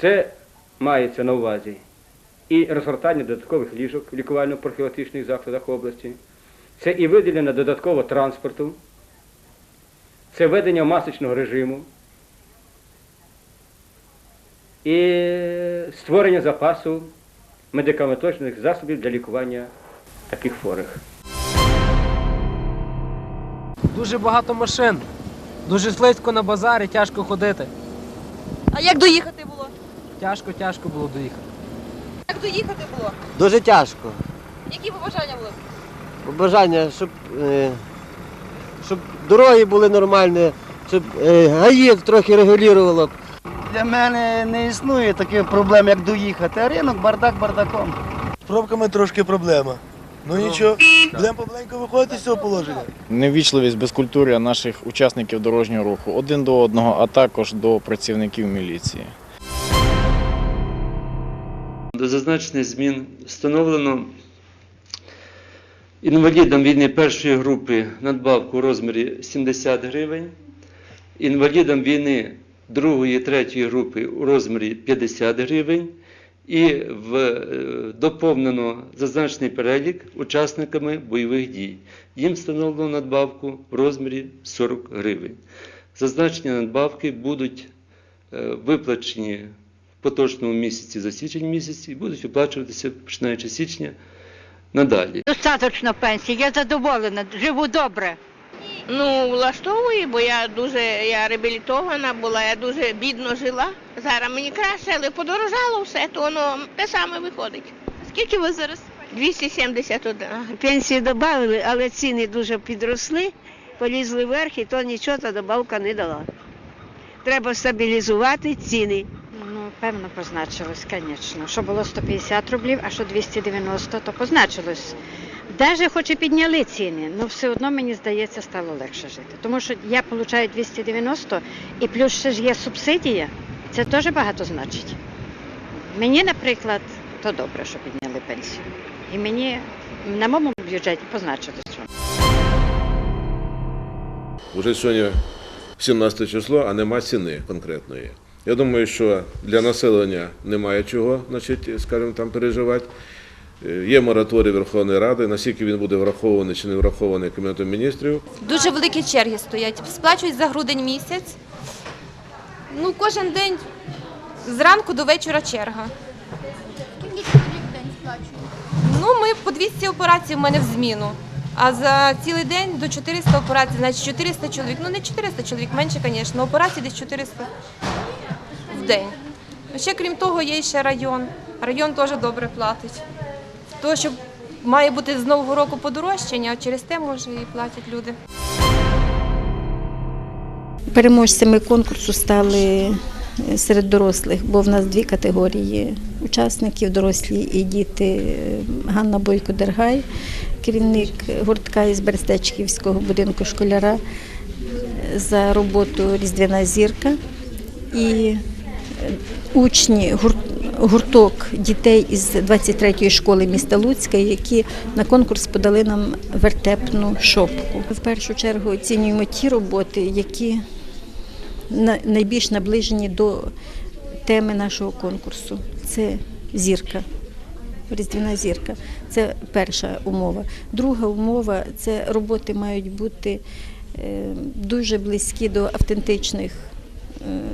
Це мається на увазі і розгортання додаткових ліжок в лікувально-профілактичних закладах області, це і виділення додаткового транспорту, це ведення масочного режиму і створення запасу медикаментозних засобів для лікування таких хворих. Дуже багато машин. Дуже слизько на базарі, тяжко ходити. А як доїхати? Тяжко, тяжко було доїхати. Як доїхати було? Дуже тяжко. Які побажання були? Бажання, щоб, е, щоб дороги були нормальні, щоб е, ГАІ трохи регулювало. Для мене не існує таких проблем, як доїхати. А ринок бардак бардаком. З пробками трошки проблема. Ну нічого, будемо помаленьку виходити з цього положення. неввічливість, безкультуря наших учасників дорожнього руху один до одного, а також до працівників міліції. До зазначених змін встановлено інвалідам війни першої групи надбавку у розмірі 70 гривень, інвалідам війни другої і третьої групи у розмірі 50 гривень, і в, е, доповнено зазначений перелік учасниками бойових дій. Їм встановлено надбавку в розмірі 40 гривень. Зазначені надбавки будуть е, виплачені поточному місяці за січень місяць і будуть виплачуватися починаючи з січня надалі. Достаточно пенсії, я задоволена, живу добре. Ну, влаштовує, бо я дуже я реабілітована була, я дуже бідно жила. Зараз мені краще, але подорожало все, то воно те саме виходить. Скільки ви зараз? 271. Пенсії додали, але ціни дуже підросли, полізли вверх, і то нічого та добавка не дала. Треба стабілізувати ціни. Ну, певно, позначилось, звісно. Що було 150 рублів, а що 290, то позначилось. Даже хоч і підняли ціни, але все одно мені здається стало легше жити. Тому що я отримую 290 і плюс ще ж є субсидія. Це теж багато значить. Мені, наприклад, то добре, що підняли пенсію. І мені на моєму бюджеті позначилось. Уже сьогодні 17 число, а нема ціни конкретної. Я думаю, що для населення немає чого, значить, скажімо, там переживати. Е, Є мораторій Верховної Ради, наскільки він буде врахований чи не врахований Кабінетом міністрів. Дуже великі черги стоять. Сплачують за грудень місяць. Ну, кожен день зранку до вечора черга. Скільки чоловік в день сплачує? Ну, ми по 200 операцій в мене в зміну. А за цілий день до 400 операцій, значить 400 чоловік. Ну не 400 чоловік, менше, звісно. Операцій десь 400 в день. Ще крім того, є ще район. Район теж добре платить. То, що має бути з нового року подорожчання, а через те може і платять люди. Переможцями конкурсу стали е, серед дорослих, бо в нас дві категорії учасників дорослі і діти. Ганна Бойко Дергай, керівник гуртка із Берестечківського будинку школяра е, за роботу Різдвяна зірка і е, учні гур- гурток дітей із 23-ї школи міста Луцька, які на конкурс подали нам вертепну шопку. В першу чергу оцінюємо ті роботи, які найбільш наближені до теми нашого конкурсу. Це зірка. Різдвяна зірка. Це перша умова. Друга умова це роботи мають бути е, дуже близькі до автентичних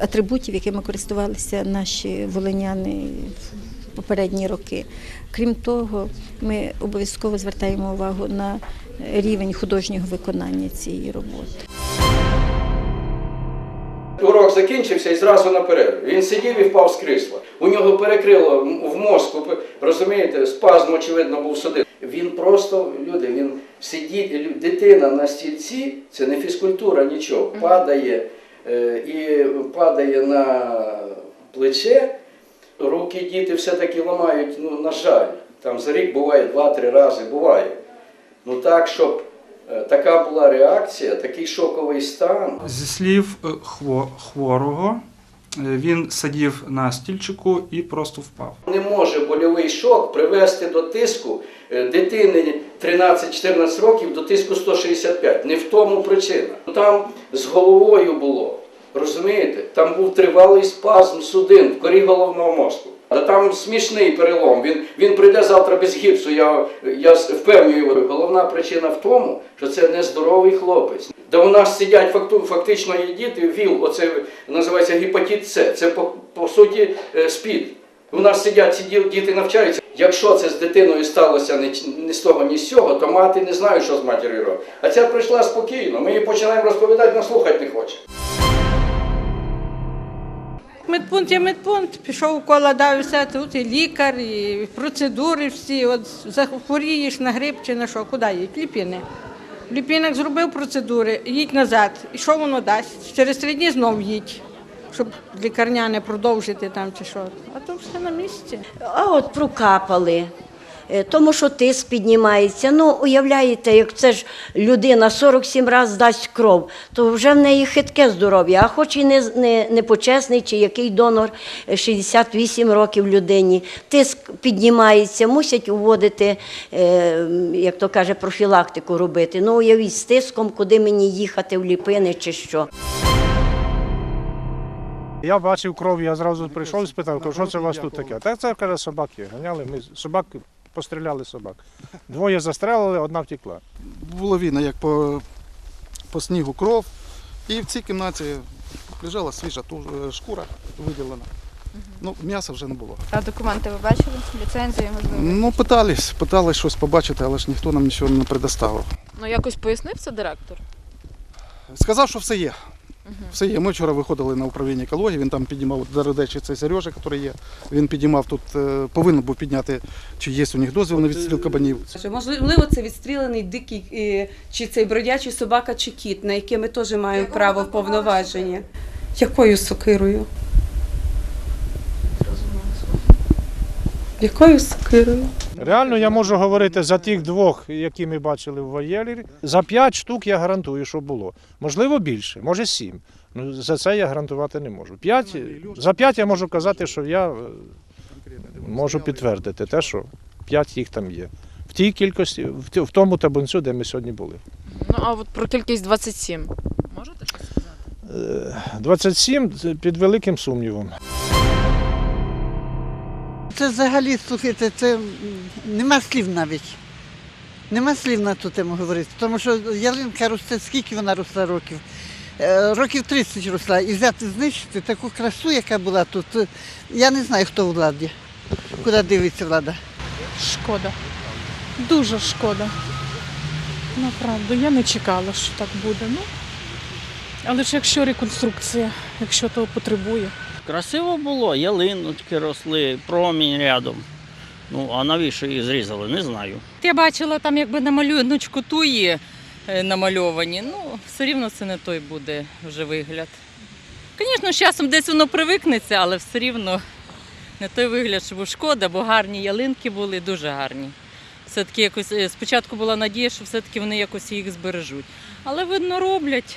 атрибутів, якими користувалися наші волиняни в попередні роки. Крім того, ми обов'язково звертаємо увагу на рівень художнього виконання цієї роботи. Урок закінчився і зразу на перерву. Він сидів і впав з крісла. У нього перекрило в мозку, розумієте, спазм, очевидно, був судин. Він просто, люди, він сидить, дитина на стільці, це не фізкультура, нічого, падає е, і падає на плече. Руки діти все-таки ламають, ну, на жаль. Там за рік буває два-три рази, буває. Ну так, щоб е, така була реакція, такий шоковий стан. Зі слів е, хворого, е, він сидів на стільчику і просто впав. Не може больовий шок привести до тиску е, дитини 13-14 років до тиску 165. Не в тому причина. Там з головою було. Розумієте? Там був тривалий спазм судин в корі головного мозку. А там смішний перелом. Він, він прийде завтра без гіпсу. Я, я впевнюю, головна причина в тому, що це нездоровий хлопець. Де у нас сидять факту, фактично є діти, ВІЛ, оце називається гепатит С. Це по, по суті е, СПІД. У нас сидять ці діти навчаються. Якщо це з дитиною сталося не з того, ні з цього, то мати не знає, що з матір'ю робить. А ця прийшла спокійно. Ми їй починаємо розповідати, вона слухати не хоче. Медпункт є медпункт, пішов укола, дав і все, тут і лікар, і процедури всі. От захворієш на грип чи на що, куди їдь? Ліпіни. Ліпінок зробив процедури, їдь назад. І що воно дасть? Через три дні знов їдь, щоб лікарняне продовжити там чи що. А то все на місці. А от прокапали. Е, Тому що тиск піднімається. Ну, уявляєте, як це ж людина 47 разів дасть кров, то вже в неї хитке здоров'я. А хоч і не, не, не почесний, чи який донор е, 68 років людині, тиск піднімається, мусять уводити, е, як то каже, профілактику робити. Ну, уявіть, з тиском, куди мені їхати в ліпини чи що. Я бачив кров, я зразу прийшов і спитав, що це у вас тут таке? Так це каже, собаки. Ганяли, ми собак постріляли собак. Двоє застрелили, одна втекла. було видно, як по, по снігу кров. І в цій кімнаті лежала свіжа ту- е, шкура виділена. Ну, м'яса вже не було. А документи ви бачили? Ліцензії, можливо? Ну, питались, питались щось побачити, але ж ніхто нам нічого не предоставив. Ну якось пояснив це директор? Сказав, що все є. Все є. Ми вчора виходили на управління екології, він там піднімав зародечий цей Сережа, який є. Він піднімав тут, е, повинен був підняти, чи є у них дозвіл на відстріл кабанів. Можливо, це відстріляний дикий е, чи цей бродячий собака чи кіт, на яке ми теж маємо право в повноваження. Якою сокирою? Якою сокирою? Реально я можу говорити за тих двох, які ми бачили в воєлі. За п'ять штук я гарантую, що було. Можливо, більше, може сім. Ну, за це я гарантувати не можу. П'ять, за п'ять я можу казати, що я е, можу підтвердити те, що п'ять їх там є. В тій кількості, в тому табунцю, де ми сьогодні були. Ну а от про кількість 27. Можете щось сказати? Е, 27 під великим сумнівом. Це взагалі, слухайте, це нема слів навіть. Нема слів на ту тему говорити. Тому що ялинка росте, скільки вона росла років? Е, Років 30 росла. І взяти знищити таку красу, яка була тут. е, Я не знаю, хто у владі. Куди дивиться влада. Шкода. Дуже шкода. Направду, я не чекала, що так буде. Ну, але ж якщо реконструкція, якщо того потребує. Красиво було, ялиночки росли, промінь рядом. Ну, а навіщо їх зрізали, не знаю. Я бачила там якби на малюночку туї е, намальовані. Ну, все рівно це не той буде вже вигляд. Звісно, з часом десь воно привикнеться, але все рівно не той вигляд, що шкода, бо гарні ялинки були, дуже гарні. Все-таки якось е, спочатку була надія, що все-таки вони якось їх збережуть. Але видно роблять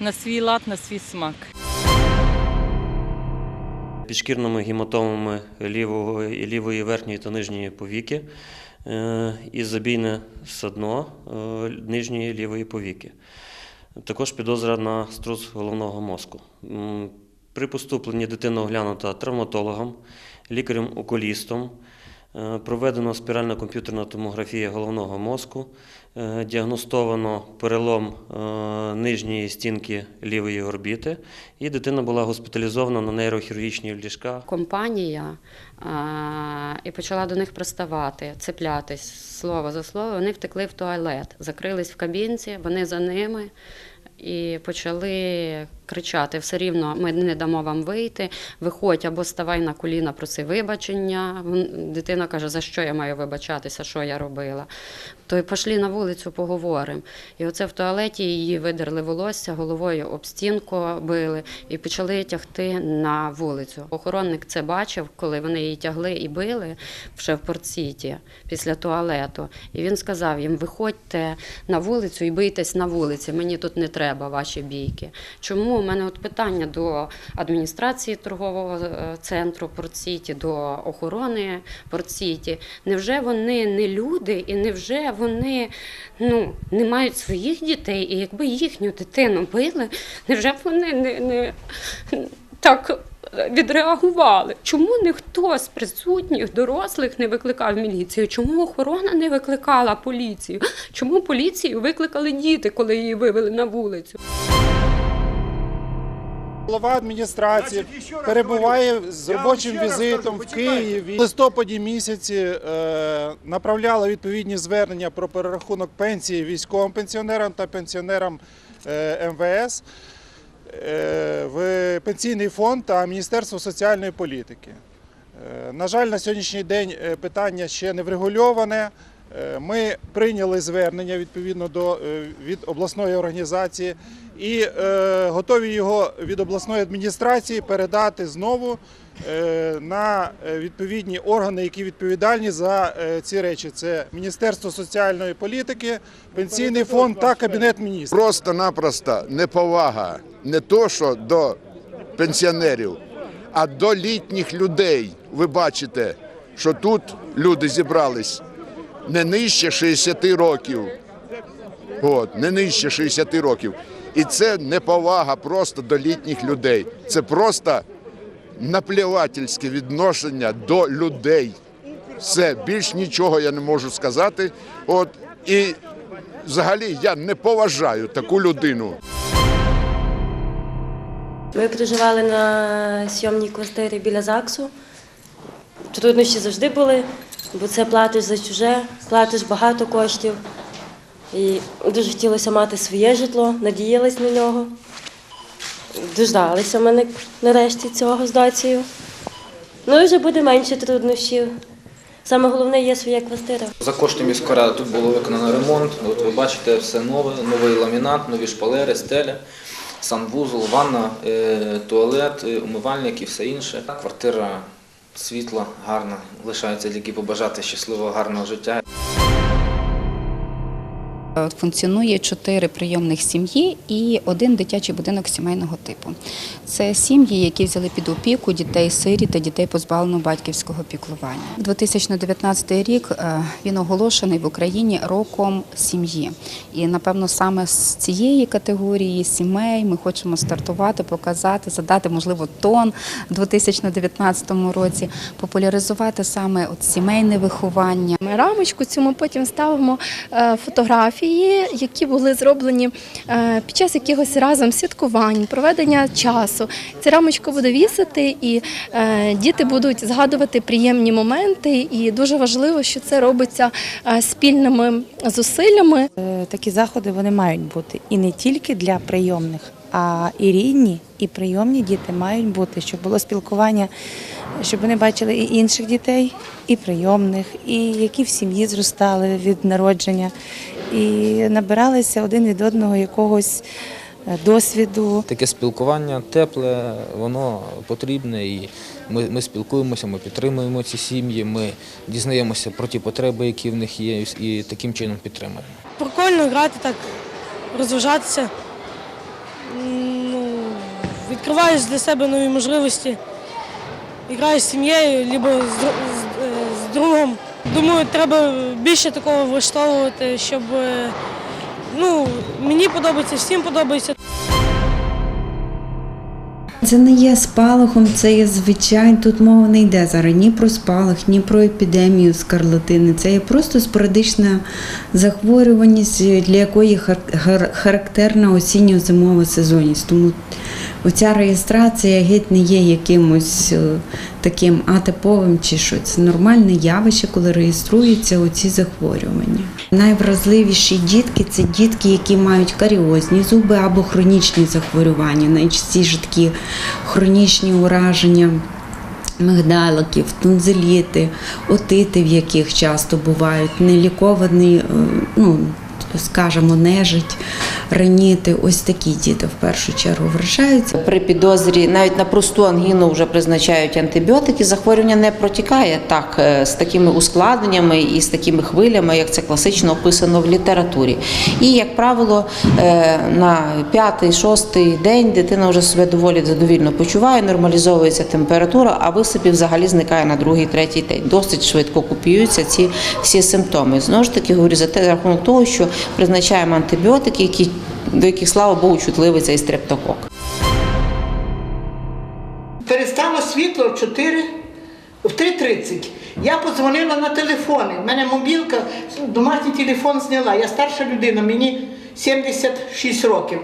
на свій лад, на свій смак. Підшкірними гематомами лівої, лівої верхньої та нижньої повіки е, і забійне садно е, нижньої лівої повіки. Також підозра на струс головного мозку. При поступленні дитина оглянута травматологом, лікарем-окулістом, проведено спіральна комп'ютерна томографія головного мозку, е, діагностовано перелом е, нижньої стінки лівої орбіти, і дитина була госпіталізована на нейрохірургічні ліжка. компанія і почала до них приставати, цеплятись слово за слово. Вони втекли в туалет, закрились в кабінці, вони за ними. І почали кричати: все рівно ми не дамо вам вийти. Виходь або ставай на коліна, проси вибачення. Дитина каже, за що я маю вибачатися, що я робила. То й пішли на вулицю, поговоримо. І оце в туалеті її видерли волосся, головою об стінку били і почали тягти на вулицю. Охоронник це бачив, коли вони її тягли і били ще в Порт-Сіті після туалету. І він сказав їм: виходьте на вулицю і бийтесь на вулиці. Мені тут не треба ваші бійки. Чому у мене от питання до адміністрації торгового е, центру Портсіті, до охорони Портсіті. Невже вони не люди і невже вони ну, не мають своїх дітей? І якби їхню дитину били, невже б вони не, не так відреагували? Чому ніхто з присутніх дорослих не викликав міліцію? Чому охорона не викликала поліцію? Чому поліцію викликали діти, коли її вивели на вулицю? Голова адміністрації перебуває з робочим візитом в Києві. В листопаді місяці е, направляла відповідні звернення про перерахунок пенсії військовим пенсіонерам та пенсіонерам е, МВС е, в пенсійний фонд та Міністерство соціальної політики. На жаль, на сьогоднішній день питання ще не врегульоване. Е, Ми прийняли звернення відповідно до е, від обласної організації і е, готові його від обласної адміністрації передати знову е, на е, відповідні органи, які відповідальні за е, ці речі. Це Міністерство соціальної політики, пенсійний фонд та кабінет міністрів. Просто-напросто неповага не то, що до пенсіонерів, а до літніх людей. Ви бачите, що тут люди зібрались не нижче 60 років. От, не нижче 60 років. І це неповага просто до літніх людей. Це просто наплівательське відношення до людей. Все, більш нічого я не можу сказати. От, і взагалі я не поважаю таку людину. Ми проживали на сйомній квартирі біля ЗАГСу. Труднощі завжди були, бо це платиш за чуже, платиш багато коштів. І дуже хотілося мати своє житло, надіялись на нього. Дождалися мене нарешті цього з доцією. Ну і вже буде менше труднощів. Саме головне є своя квартира. За кошти міської тут було виконано ремонт. От ви бачите, все нове, новий ламінат, нові шпалери, стеля, санвузол, ванна, е, туалет, е, умивальник і все інше. Квартира світла, гарна. Лишається тільки побажати щасливого, гарного життя. Функціонує чотири прийомних сім'ї і один дитячий будинок сімейного типу. Це сім'ї, які взяли під опіку дітей сирі та дітей позбавленого батьківського піклування. 2019 рік е, він оголошений в Україні роком сім'ї. І напевно саме з цієї категорії сімей ми хочемо стартувати, показати, задати можливо тон у 2019 році, популяризувати саме от сімейне виховання. Ми рамочку ми потім ставимо е, фотографії, які були зроблені е, під час якихось разом святкувань, проведення часу. Ця рамочка буде вісити, і е, діти будуть згадувати приємні моменти. І дуже важливо, що це робиться е, спільними зусиллями. Такі заходи вони мають бути і не тільки для прийомних, а і рідні, і прийомні діти мають бути, щоб було спілкування, щоб вони бачили і інших дітей, і прийомних, і які в сім'ї зростали від народження, і набиралися один від одного якогось е, досвіду. Таке спілкування тепле, воно потрібне, і ми, ми спілкуємося, ми підтримуємо ці сім'ї, ми дізнаємося про ті потреби, які в них є, і таким чином підтримуємо. Прикольно грати так, розважатися. Ну, відкриваєш для себе нові можливості. Граєш з сім'єю, або з, з, е, з другом. Думаю, треба більше такого влаштовувати, щоб е, ну, мені подобається, всім подобається. Це не є спалахом, це є звичайно. Тут мова не йде зараз ні про спалах, ні про епідемію скарлатини. Це є просто спорадична захворюваність, для якої хар- хар- характерна осінньо-зимова сезонність. Тому оця реєстрація геть не є якимось е, таким атиповим чи що. Це нормальне явище, коли реєструються оці захворювання. Найвразливіші дітки це дітки, які мають каріозні зуби або хронічні захворювання, найчастіше такі хронічні ураження. Мигдаликів, тонзиліти, отити, в яких часто бувають, нелікований, е, ну, скажімо, нежить, раніти. Ось такі діти в першу чергу вражаються. При підозрі навіть на просту ангіну вже призначають антибіотики. Захворювання не протікає так е, з такими ускладненнями і з такими хвилями, як це класично описано в літературі. І, як правило, е, на п'ятий, шостий день дитина вже себе доволі задовільно почуває, нормалізовується температура, а висипів взагалі зникає на другий, третій день. Досить швидко купіються ці всі симптоми. Знову ж таки, говорю за те, рахунок того, що призначаємо антибіотики, які до яких, слава Богу, чутливий цей стрептокок. Перестало світло в 4, в 3.30. Я подзвонила на телефони. У мене мобілка, домашній телефон зняла. Я старша людина, мені 76 років.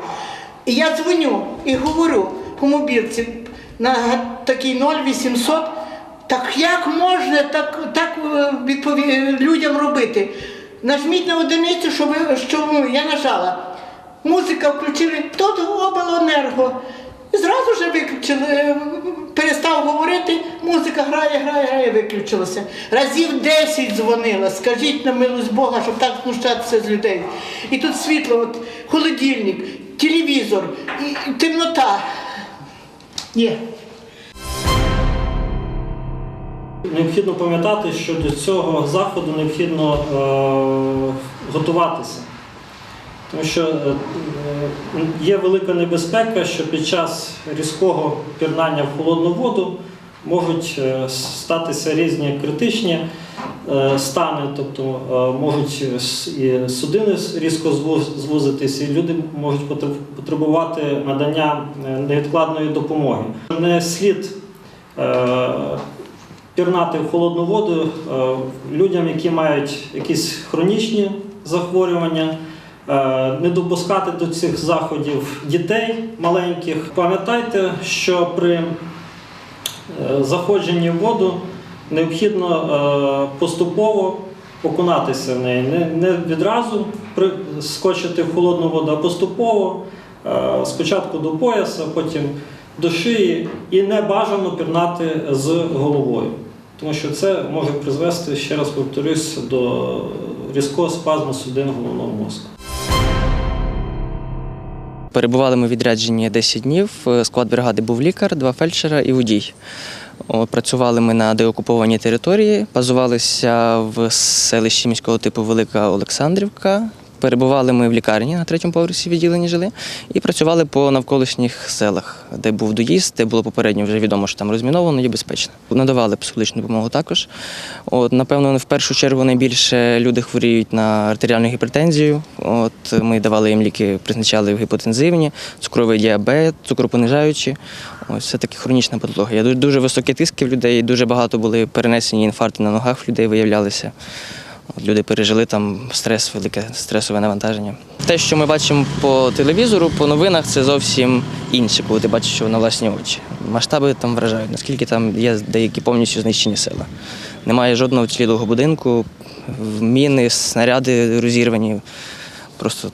І я дзвоню і говорю по мобілці на такий 0800. Так як можна так, так е, відпові- людям робити? Нажміть на одиницю, що ви ну, я нажала. Музика включили, тут обленерго. І зразу ж виключили, е, перестав говорити, музика грає, грає, грає, виключилася. Разів 10 дзвонила, скажіть на милость Бога, щоб так знущатися з людей. І тут світло, от, холодильник, телевізор, і темнота. Є. Необхідно пам'ятати, що до цього заходу необхідно е, готуватися. Тому що е, є велика небезпека, що під час різкого пірнання в холодну воду можуть е, статися різні критичні е, стани, тобто можуть і судини різко звуз- звузитись, і люди можуть потребувати надання невідкладної допомоги. Не слід пірнати в холодну воду людям, які мають якісь хронічні захворювання, не допускати до цих заходів дітей маленьких. Пам'ятайте, що при е, заходженні в воду необхідно е, поступово окунатися в неї. Не, відразу скочити в холодну воду, а поступово е, спочатку до пояса, потім до шиї, і не бажано пірнати з головою. Тому що це може призвести, ще раз повторюсь, до різкого спазму судин головного мозку. Перебували ми в відрядженні 10 днів. Е, Склад бригади був лікар, два фельдшера і водій. Працювали ми на деокупованій території, базувалися в селищі міського типу Велика Олександрівка. Перебували ми в лікарні на третьому поверсі відділені жили і працювали по навколишніх селах, де був доїзд, де було попередньо вже відомо, що там розміновано і безпечно. Надавали психологічну допомогу також. От, напевно, в першу чергу найбільше люди хворіють на артеріальну гіпертензію. От, ми давали їм ліки, призначали гіпотензивні, цукровий діабет, цукропонижаючі. Ось це таки хронічна патологія. Дуже, високі тиски в людей, дуже багато були перенесені інфаркти на ногах в людей виявлялися. Люди пережили там стрес, велике стресове навантаження. Те, що ми бачимо по телевізору, по новинах, це зовсім інше, коли ти бачиш що на власні очі. Масштаби там вражають, наскільки там є деякі повністю знищені села. Немає жодного цілого будинку, міни, снаряди розірвані, просто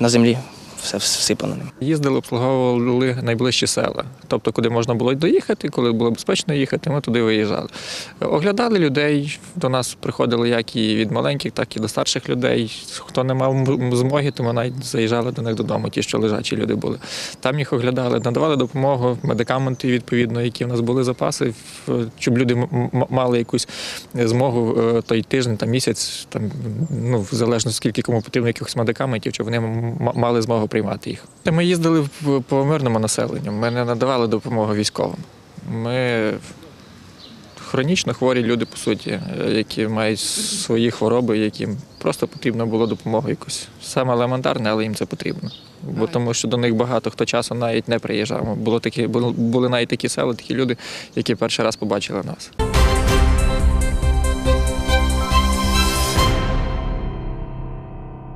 на землі все всипано ним. Їздили, обслуговували найближчі села. Тобто, куди можна було доїхати, коли було безпечно їхати, ми туди виїжджали. Оглядали людей. До нас приходили як і від маленьких, так і до старших людей. Хто не мав змоги, то ми навіть заїжджали до них додому, ті, що лежачі люди були. Там їх оглядали, надавали допомогу, медикаменти, відповідно, які в нас були запаси, щоб люди мали якусь змогу е, той тиждень, там місяць, там ну в скільки кому потрібно якихось медикаментів, щоб вони мали змогу приймати їх. Ми їздили по мирному населенню. Ми не надавали допомогу військовим. Ми хронічно хворі люди, по суті, які мають свої хвороби, яким просто потрібна була допомога якось. Саме елементарне, але їм це потрібно. Бо тому що до них багато хто часу навіть не приїжджав. Було такі, були навіть такі села, такі люди, які перший раз побачили нас.